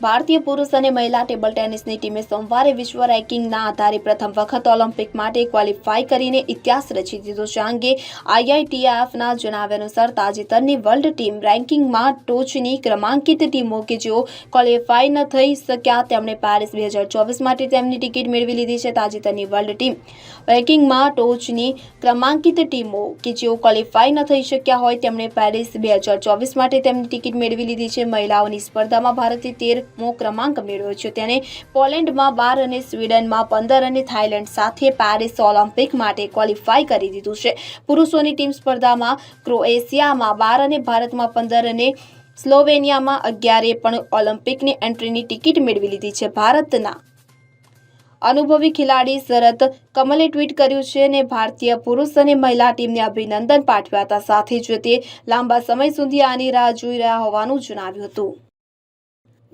ભારતીય પુરુષ અને મહિલા ટેબલ ટેનિસની ટીમે સોમવારે વિશ્વ રેન્કિંગના આધારે પ્રથમ વખત ઓલિમ્પિક માટે ક્વોલિફાય કરીને ઇતિહાસ રચી દીધો. છે અંગે આઈઆઈટીએફના જણાવ્યા અનુસાર તાજેતરની વર્લ્ડ ટીમ રેન્કિંગમાં ટોચની ક્રમાંકિત ટીમો કે જેઓ ક્વોલિફાય ન થઈ શક્યા તેમણે પેરિસ બે હજાર ચોવીસ માટે તેમની ટિકિટ મેળવી લીધી છે. તાજેતરની વર્લ્ડ ટીમ રેન્કિંગમાં ટોચની ક્રમાંકિત ટીમો કે જેઓ ક્વોલિફાય ન થઈ શક્યા હોય તેમણે પેરિસ બે હજાર ચોવીસ માટે તેમની ટિકિટ મેળવી લીધી છે. મહિલાઓની સ્પર્ધામાં ભારતે તેરમો ક્રમાંક મેળવ્યો છે. તેણે પોલેન્ડમાં બાર અને સ્વીડનમાં પંદર અને થાઇલેન્ડ સાથે પેરિસ ઓલિમ્પિક માટે ક્વોલિફાય કરી દીધું છે. પુરુષોની ટીમ સ્પર્ધામાં ક્રોએશિયામાં બાર અને ભારતમાં પંદર અને સ્લોવેનિયામાં અગિયારે પણ ઓલિમ્પિકની એન્ટ્રીની ટિકિટ મેળવી લીધી છે. ભારતના અનુભવી ખેલાડી શરત કમલે ટ્વીટ કર્યું છે અને ભારતીય પુરુષ અને મહિલા ટીમને અભિનંદન પાઠવ્યા હતા. સાથે જ તે લાંબા સમય સુધી આની રાહ જોઈ રહ્યા હોવાનું જણાવ્યું હતું.